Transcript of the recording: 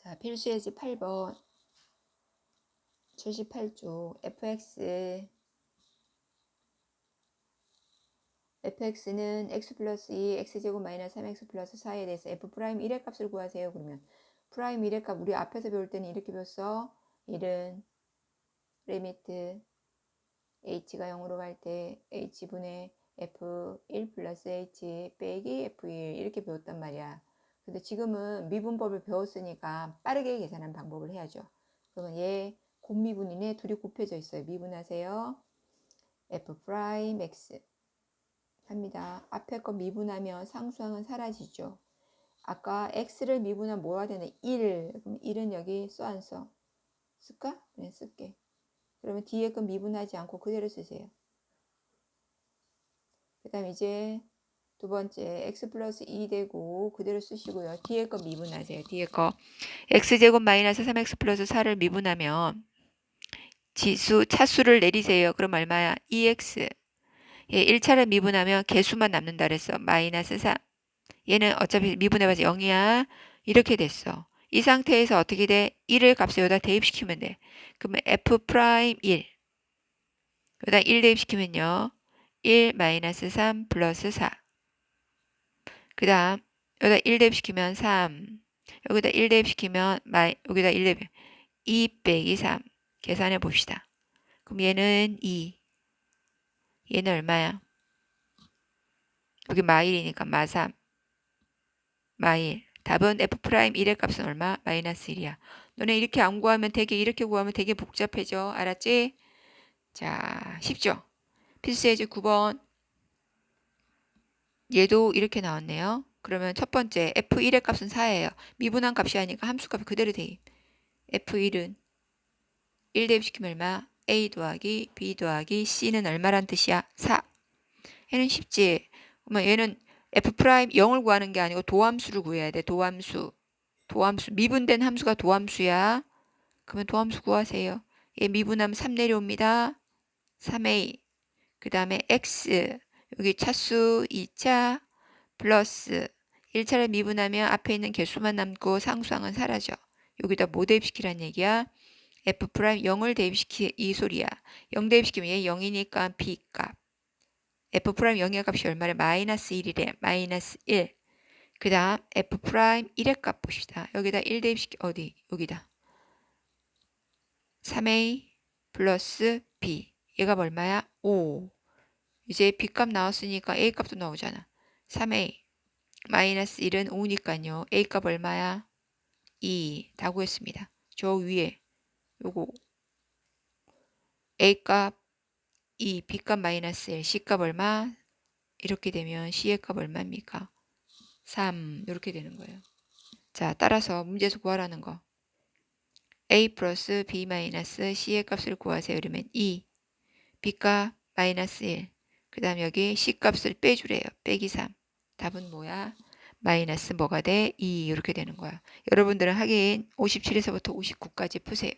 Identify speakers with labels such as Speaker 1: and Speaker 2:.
Speaker 1: 자, 필수예지 8번 78쪽 fx fx는 x 플러스 2 x제곱 마이너스 3x 플러스 4에 대해서 f 프라임 1의 값을 구하세요. 그러면 프라임 1의 값 우리 앞에서 배울 때는 이렇게 배웠어. 1은 리미트 h가 0으로 갈 때 h분의 f1 플러스 h 빼기 f1 이렇게 배웠단 말이야. 근데 지금은 미분법을 배웠으니까 빠르게 계산한 방법을 해야죠. 그러면 얘 곱미분이네 둘이 곱해져 있어요. 미분하세요. f 프라임 x 합니다. 앞에 거 미분하면 상수항은 사라지죠. 아까 x를 미분하면 뭐가 되나? 1. 그럼 1은 여기 써 안 써? 쓸까? 그냥 쓸게. 그러면 뒤에 거 미분하지 않고 그대로 쓰세요. 그 다음 이제 두 번째 x 플러스 2 되고 그대로 쓰시고요. 뒤에 거 미분하세요. 뒤에 거 x제곱 마이너스 3x 플러스 4를 미분하면 지수 차수를 내리세요. 그럼 얼마야? 2x 예, 1차를 미분하면 개수만 남는다 그랬어. 마이너스 3 얘는 어차피 미분해봐서 0이야. 이렇게 됐어. 이 상태에서 어떻게 돼? 1을 값에 여기다 대입시키면 돼. 그러면 f 프라임 1 여기다 1 대입시키면요. 1 마이너스 3 플러스 4. 그 다음 여기다 1 대입시키면 3. 여기다 1 대입시키면 마이, 여기다 1 대입 2 빼기 3. 계산해 봅시다. 그럼 얘는 2. 얘는 얼마야? 여기 마일이니까 마3. 마일. 답은 f 프라임 1의 값은 얼마? 마이너스 1이야. 너네 이렇게 안 구하면 되게 이렇게 구하면 되게 복잡해져. 알았지? 자, 쉽죠? 필수예제 9번. 얘도 이렇게 나왔네요. 그러면 첫 번째 f1의 값은 4예요. 미분한 값이 아니까 함수값이 그대로 대입. f1은 1 대입시키면 얼마? a 더하기 b 더하기 c는 얼마란 뜻이야? 4. 얘는 쉽지. 그러면 얘는 f 프라임 0을 구하는 게 아니고 도함수를 구해야 돼. 도함수. 도함수. 미분된 함수가 도함수야. 그러면 도함수 구하세요. 얘 미분하면 3 내려옵니다. 3a. 그 다음에 x. 여기 차수 2차 플러스 1차를 미분하면 앞에 있는 개수만 남고 상수항은 사라져. 여기다 뭐 대입시키란 얘기야? f 프라임 0을 대입시키 이 소리야. 0 대입시키면 얘 0이니까 b 값. f 프라임 0의 값이 얼마래? 마이너스 1이래. 마이너스 1. 그 다음 f 프라임 1의 값 봅시다. 여기다 1 대입시키 어디? 여기다. 3a 플러스 b. 얘가 얼마야? 5. 이제 b 값 나왔으니까 a 값도 나오잖아. 3a 마이너스 1은 5니까요. a 값 얼마야? 2. 다 구했습니다. 저 위에 요거 a 값 2, b 값 마이너스 1, c 값 얼마? 이렇게 되면 c의 값 얼마입니까? 3 이렇게 되는 거예요. 자 따라서 문제에서 구하라는 거 a 플러스 b 마이너스 c의 값을 구하세요. 이러면 2, b 값 마이너스 1, 그 다음 여기 c 값을 빼주래요. 빼기 3. 답은 뭐야? 마이너스 뭐가 돼? 2 이렇게 되는 거야. 여러분들은 하긴 57에서부터 59까지 푸세요.